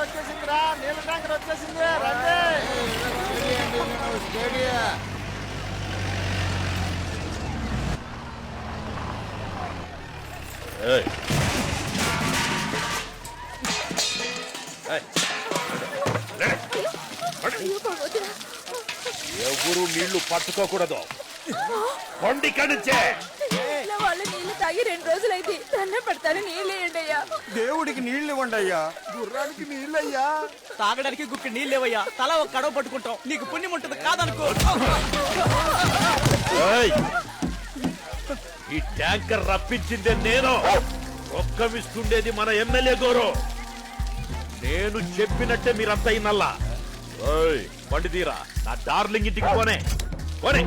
వచ్చేసిందిరా నీళ్ళ ట్యాంకర్ వచ్చేసింది రండి ఏయ్. ఏయ్. లే. పడు. ఎవరు నీళ్ళు పట్టుకోకూడదు కొండి నీళ్ళు తాగి రెండు రోజులైంది. దండం పెడతాను నీళ్ళు వేయండి అయ్యా. దేవుడికి నీళ్ళు ఇవ్వండి అయ్యా. గుర్రానికి నీళ్ళయ్యా తాగడానికి గుక్కి నీళ్ళు లేవయ్యా. తల ఒక కడవ పట్టుకుంటాం. నీకు పుణ్యం ఉంటుంది కాదనుకో. ఏయ్. ఈ ట్యాంకర్ రప్పించిందే నేను. రొక్కమిస్తుండేది మన ఎమ్మెల్యే గోరు. నేను చెప్పినట్టే మీరంతా ఇన్నల్లా. ఏయ్, బండి తీరా. నా డార్లింగ్ ఇంటికి పోనే. పోనే.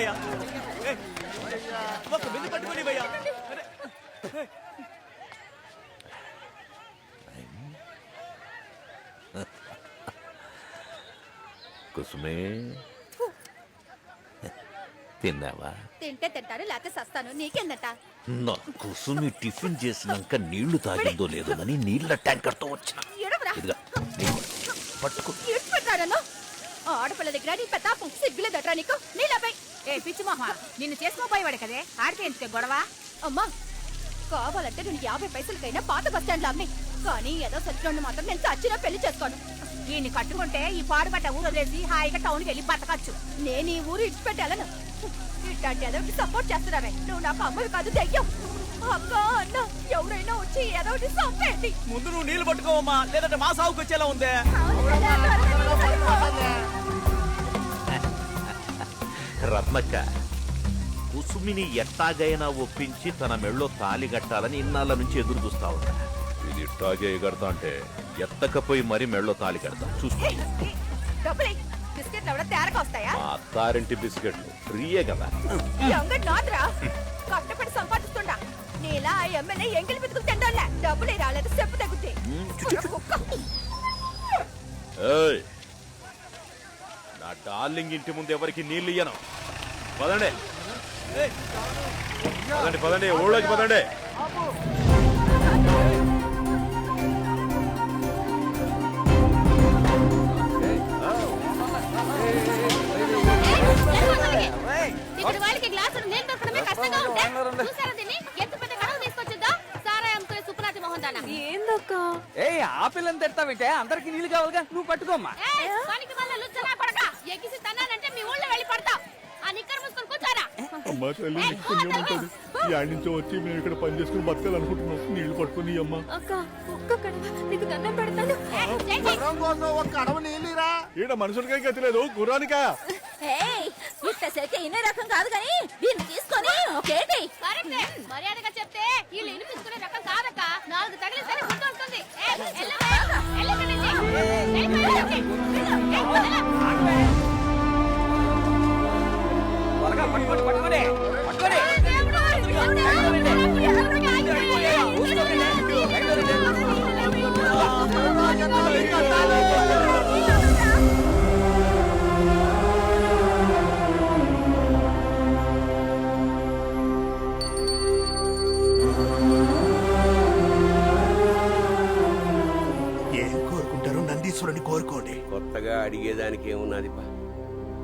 భయ్యా ఒక బిందు పట్టుకుని భయ్యా కుసుమే. తిన్నావా? తింటే తింటాను లేకపోతే సస్తాను. నీకేందట? నా కుసుమి టిఫిన్ చేసినాక నీళ్ళు తాగిందో లేదోనని నీళ్ళ ట్యాంకర్తో వచ్చిన ఇదిగా పట్టుకో. పెట్టాడను? ఆడపిల్ల దగ్గర నీ పెద్దాపం సిగ్గులేదట్రా నీకు నీళ్ళపై ఏ పిచ్చి మొహ నిన్ను చేసుకోపోయేవాడు కదే ఆడితే ఎందుకే గొడవ అమ్మా కావాలంటే నేను యాభై పైసలకైనా పాత బస్ స్టాండ్ అమ్మి కానీ ఏదో సచ్చినోడిని మాత్రం నేను చచ్చినా పెళ్ళి చేసుకోను వీడిని కట్టుకుంటే ఈ పాడుపడ్డ ఊరు వదిలేసి హాయిగా టౌన్కి వెళ్ళి బతకచ్చు నేను ఈ ఊరు ఇడిచిపెట్టాలను ఇట్లాంటి ఎదోటి సపోర్ట్ చేస్తున్నావే నువ్వు నాకు అమ్మవి కాదు దెయ్యం అక్క అన్న ఎవరైనా వచ్చి ఏదోటి సంపేయండి ముందు నువ్వు నీళ్ళు పట్టుకోవమ్మా లేదంటే మా సాగుకు వచ్చేలా ఉందే రత్నక్క కుసుమిని ఎట్టాగైనా ఒప్పించి తన మెళ్ళో తాలి కట్టాలని ఇన్నాళ్ళ నుంచి ఎదురు చూస్తా ఉంటా ఇది ఇట్టాగే ఎగడతా అంటే ఎత్తకపోయి మరి మెళ్ళో తాలి కడతా. చూసుకో. డబ్బులే. బిస్కెట్లు ఎవడ తేరక వస్తాయా? మా అత్తారింటి బిస్కెట్లు. ఫ్రీయే కదా. నాదిరా కష్టపడి సంపాదిస్తుండా. నీలా ఆ ఎమ్మెల్యే ఎంగిలి బితుకులు తిండాలే డబ్బులే రాలేదు చెప్పు తగ్గుతాయి ఏయ్. నా డార్లింగ్ ఇంటి ముందు ఎవరికి నీళ్ళు ఇయ్యను? పదండి. పదండి పదండి ఊళ్ళోకి పదండి. ఏందక్క? ఏ ఆ పిల్లని తిడతావింటే అందరికి నీళ్ళు కావాలిగా? నువ్వు పట్టుకోమ్మా పనికి వల్ల లుచ్చనా పడక ఎగిసి తన్నానంటే మీ ఊళ్ళో వెళ్ళి పడతా ఆ నిక్కర్ మూసుకొని కూర్చోరా అమ్మా తల్లి నీకు పుణ్యం ఉంటుంది యాడ్ నుంచి వచ్చి మేము ఇక్కడ పని చేసుకుని బతకాలనుకుంటున్నాం. నీళ్ళు పట్టుకుని అమ్మా. అక్క ఒక్క కడవ. నీకు దండం పెడతాను. గుర్రం కోసం ఒక కడవ నీళ్ళిరా ఈడ మనుషులకే గతి లేదు? గుర్రానికా? ఇన్నే రకం కాదు కానీ దీన్ని తీసుకొని ఒకేటి మర్యాదగా చెప్తే వీళ్ళు వినిపించుకునే రకం కాదక్క. నాలుగు తగిలిస్తేనే గుర్తు వస్తుంది ఏం కోరుకుంటారు నందీశ్వరుని కోరుకోండి. కొత్తగా అడిగేదానికి ఏమున్నది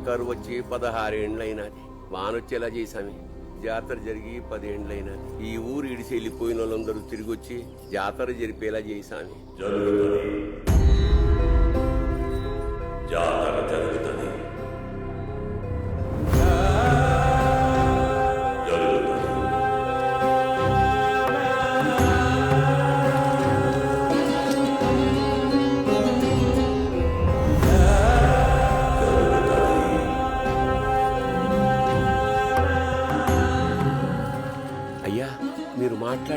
కరువు వచ్చి పదహారేండ్లైనది. వానొచ్చేలా చేశామి. జాతర జరిగి పదేండ్లైనా ఈ ఊరు ఇడిసి వెళ్ళిపోయిన వాళ్ళందరూ తిరిగి వచ్చి జాతర జరిపేలా చేశామి. జాతర జరుగుతుంది.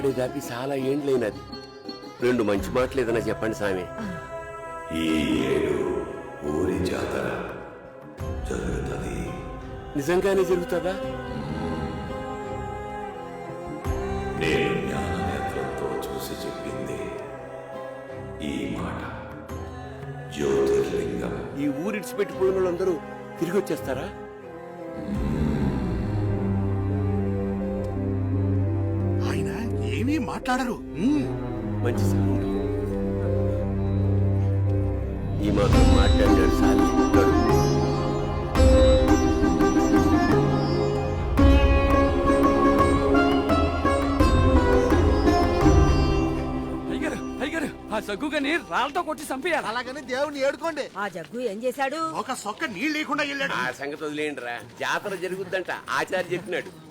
మీరు మాట్లాడేదాపి చాలా ఏండ్లైనది. రెండు మంచి మాటలు ఏదైనా చెప్పండి సామి. ఈ ఏడు ఊరి జాతర జరుగుతుంది. నిజంగానే జరుగుతుందా? నేను చూసి చెప్పింది ఈ మాట. జ్యోతిర్లింగం. ఈ ఊరు ఇడిచిపెట్టిపోయిన వాళ్ళందరూ తిరిగి వచ్చేస్తారా మాట్లాడరు. మంచి సార్. ఈ మాత్రం సార్. అయ్యారు ఆ సగ్గుగాని రాళ్ళతో కొట్టి చంపేయాలి. అలాగని దేవుని ఏడుకోండి. ఆ జగ్గు ఏం చేశాడు? ఒక సొక్క నీళ్ళు లేకుండా వెళ్ళాడు. ఆ సంగతి వదిలేయండిరా. జాతర జరుగుద్దంట. ఆచార్య చెప్పినాడు.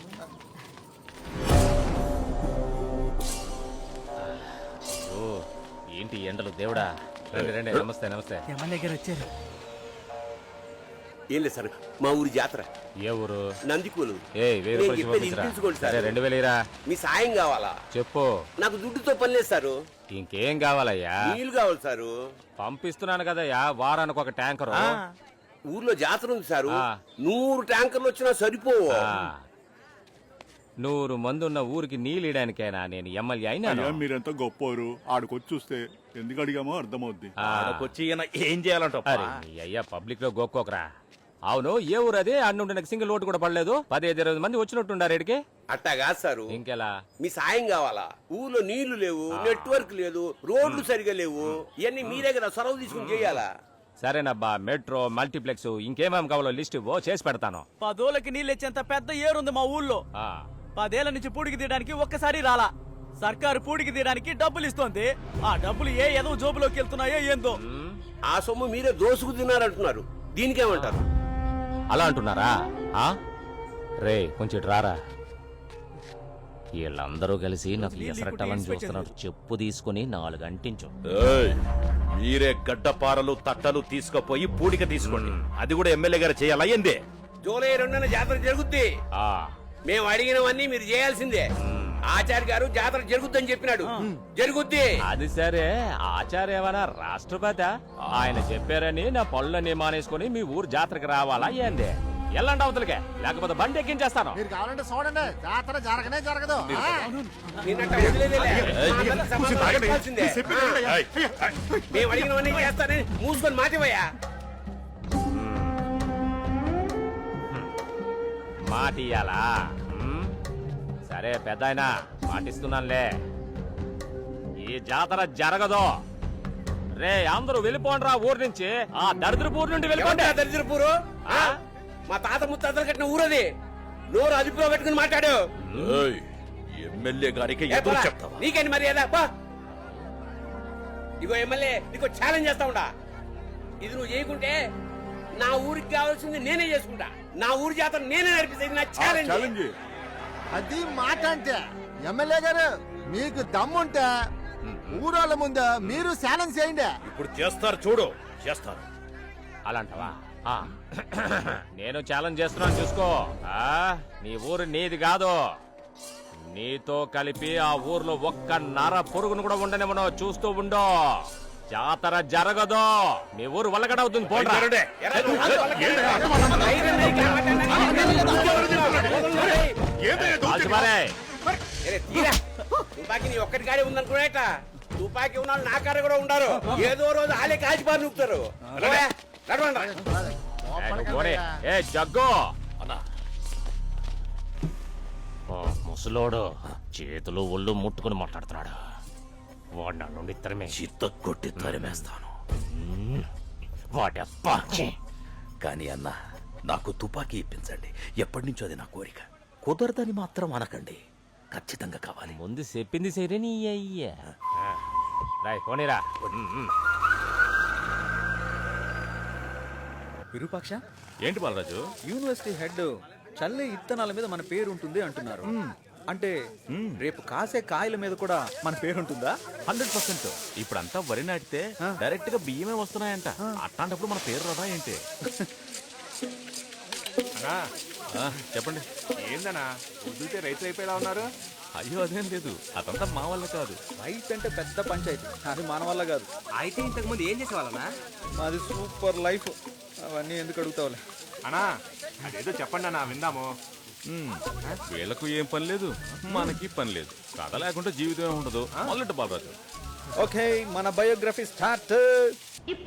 ఏంటి ఎండలు? దేవుడా. రండి రండి. నమస్తే నమస్తే. ఎమ్మెల్యే గారు వచ్చారు. ఏం లేదు సార్ మా ఊరి జాతర. ఏ ఊరు? నందికూలు. ఏ వెయ్యి నేను రూపాయలు చెప్పేది పంపించరా వినిపించుకోండి సార్. సరే రెండు వేలు ఇరా మీ సాయం కావాలా? చెప్పు. నాకు దుడ్డుతో పని లేదు సారు. ఇంకేం కావాలయ్యా? నీళ్ళు కావాలి సారు. పంపిస్తున్నాను కదయ్యా వారానికి ఒక ట్యాంకరు. ఊర్లో జాతర ఉంది సారు. ఆ. నూరు ట్యాంకర్లు వచ్చినా సరిపోవు. ఆ. నూరు మంది ఉన్న ఊరికి నీళ్ళియడానికేనా నేను ఎమ్మెల్యే అయినాను. అయ్యా మీరెంత గొప్పోరు? ఆడికొచ్చి చూస్తే ఎందుకు అడిగామో అర్థమవుద్ది. ఆ. వచ్చి ఏం చేయాలంట అరే నీ అయ్యా పబ్లిక్లో గోక్కోకరా. అవును ఏ ఊరు అది? అన్నుండి నాకు సింగిల్ ఓటు కూడా పడలేదు. పదిహేను ఇరవై మంది వచ్చినట్టుండారు ఇడికి. అట్టా కాదు సారు. ఇంకెలా? మీ సాయం కావాలా? ఊర్లో నీళ్ళు లేవు నెట్వర్క్ లేదు రోడ్లు సరిగా లేవు. ఇవన్నీ మీరే కదా సొరవ తీసుకుని చేయాలా? సరేనబ్బా మెట్రో మల్టీప్లెక్స్ ఇంకేమేం కావాలో లిస్ట్ ఇవ్వు చేసి పెడతాను. పదోళ్ళకి నీళ్ళు ఇచ్చేంత పెద్ద ఏరుంది మా ఊళ్ళో. ఆ. పదేళ్ళ నుంచి పూడికి తీయడానికి ఒక్కసారి రాలా. సర్కారు పూడికి తీయడానికి డబ్బులు ఇస్తోంది. ఆ డబ్బులు ఏ ఏదో జోబులోకి వెళ్తున్నాయో ఏందో. ఆ సొమ్ము మీరే దోసుకు తిన్నారంటున్నారు. దీనికేమంటారు అలా అంటున్నారా? ఆ? రే కొంచెం రారా. వీళ్ళందరూ కలిసి నాకు ఎసరట్టాలని చూస్తున్నారు. చెప్పు తీసుకుని నాలుగు అంటించు. ఏయ్, మీరే గడ్డపారలు తట్టలు తీసుకుపోయి పూడిక తీసుకోండి. అది కూడా ఎమ్మెల్యే గారు చేయాలా ఏంది? జూలై రెండున జాతర జరుగుద్ది. ఆ. మేము అడిగినవన్నీ మీరు చేయాల్సిందే. ఆచార్య గారు జాతర జరుగుద్దని చెప్పినాడు. జరుగుద్ది. అది సరే. ఆచార్య ఏమన్నా రాష్ట్రపతి? ఆయన చెప్పారని నా పళ్ళని మానేసుకుని మీ ఊరు జాతరకి రావాలా ఏంది? ఎల్లండి అవతలికే. లేకపోతే బండి ఎక్కించేస్తాను. మీరు కావాలంటే చూడండి. జాతర జరగనే జరగదు. మేము అడిగినవన్నీ చేస్తానని మూసుకొని మాటివయ్యా. మాట ఇయ్యాలా? సరే పెద్ద ఆయన మాటిస్తున్నానులే. ఈ జాతర జరగదు? రే అందరూ వెళ్ళిపోండ్రా ఊరు నుంచి. ఆ దరిద్రపు ఊరు నుండి వెళ్ళిపోండి. దరిద్రపూరు? మా తాత ముత్తాతలు కట్టిన ఊరది. నోరు అదుపులో పెట్టుకుని మాట్లాడు. ఏయ్, ఎమ్మెల్యే గారికి ఎదురు చెప్తావా? నీకేంటి మర్యాద? పా. ఇగో ఎమ్మెల్యే నీకు ఛాలెంజ్ చేస్తా ఉండా. ఇది నువ్వు చేయకుంటే నా ఊరికి కావాల్సింది నేనే చేసుకుంటా. నా ఊరి జాతర నేనే నడిపిస్తా ఇది నా ఛాలెంజ్ ఛాలెంజ్ అది మాట అంటే ఎమ్మెల్యే గారు మీకు దమ్ముంటే ఊరోళ్ళ ముందు మీరు శానం చేయండి. ఇప్పుడు చేస్తారు చూడు చేస్తారు. అలాంటవా? ఆ. నేను ఛాలెంజ్ చేస్తున్నాను చూసుకో. ఆ నీ ఊరు నీది కాదు. నీతో కలిపి ఆ ఊర్లో ఒక్క నర పురుగును కూడా ఉండనివ్వను చూస్తూ ఉండో. జాతర జరగదు నీ ఊరు వల్లగడవుతుంది. ఏరే, తీరా. తుపాకీ నీ ఒక్కటి ఉందనుకునేట తుపాకీ ఉన్న నా కాడ కూడా ఉండారు ఏదో రోజు ఆలే కాల్చిపారు నూపుతారు. ఏ, జగ్గు ముసలోడు చేతులు ఒళ్ళు ముట్టుకుని మాట్లాడుతున్నాడు వాడు నా నుండి తరిమే చిత్త కొట్టి తరిమేస్తాను వాడప్పా కానీ అన్న నాకు తుపాకీ ఇప్పించండి. ఎప్పటి నుంచో అది నా కోరిక. కుదరదని మాత్రం అనకండి. ఖచ్చితంగా కావాలి. ముందు చెప్పింది సరే నీ అయ్యా. రాయ్ పోనీరా. విరూపాక్ష? ఏంటి బాలరాజు? యూనివర్సిటీ హెడ్ చల్లే ఇత్తనాల మీద మన పేరు ఉంటుంది అంటున్నారు అంటే రేపు కాసే కాయల మీద కూడా మన పేరు ఉంటుందా హండ్రెడ్ పర్సెంట్. ఇప్పుడంతా వరి నాటితే డైరెక్ట్గా బియ్యమే వస్తున్నాయంట. అట్లాంటప్పుడు మన పేరు రాదా ఏంటి? ఆ, చెప్పండి. ఏందన్నా వదిలితే రైతులు అయిపోయేలా ఉన్నారు? అయ్యో అదేం లేదు. అదంతా మా వల్ల కాదు. రైతు అంటే పెద్ద పంచాయతీ. అది మన వల్ల కాదు. అయితే ఇంతకు ముందు ఏం చేసేవాళ్ళనా మాది సూపర్ లైఫ్. అవన్నీ ఎందుకు అడుగుతావులే? అన్నా అదేదో చెప్పండి అన్నా విందాము. వీళ్ళకు ఏం పని లేదు. మనకి పని లేదు. కథ లేకుండా జీవితం ఉండదు. మొదలెట్టు బాలరాజు ఓకే మన బయోగ్రఫీ స్టార్ట్. ఇప్పుడు